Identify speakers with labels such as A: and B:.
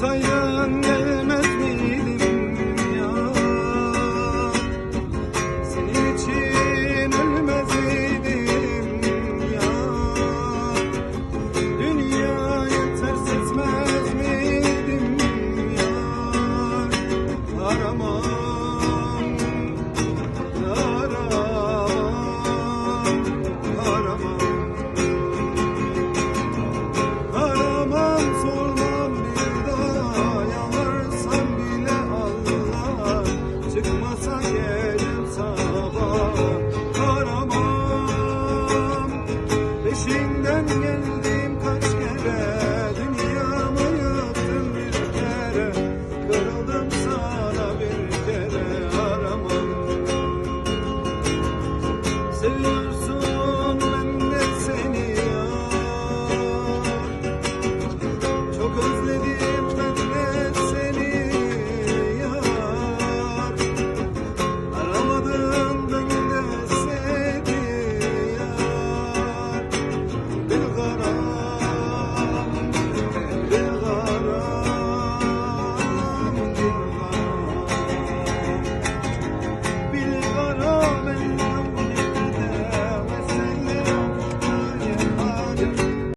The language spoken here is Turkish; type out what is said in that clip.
A: sayın gelin Hello.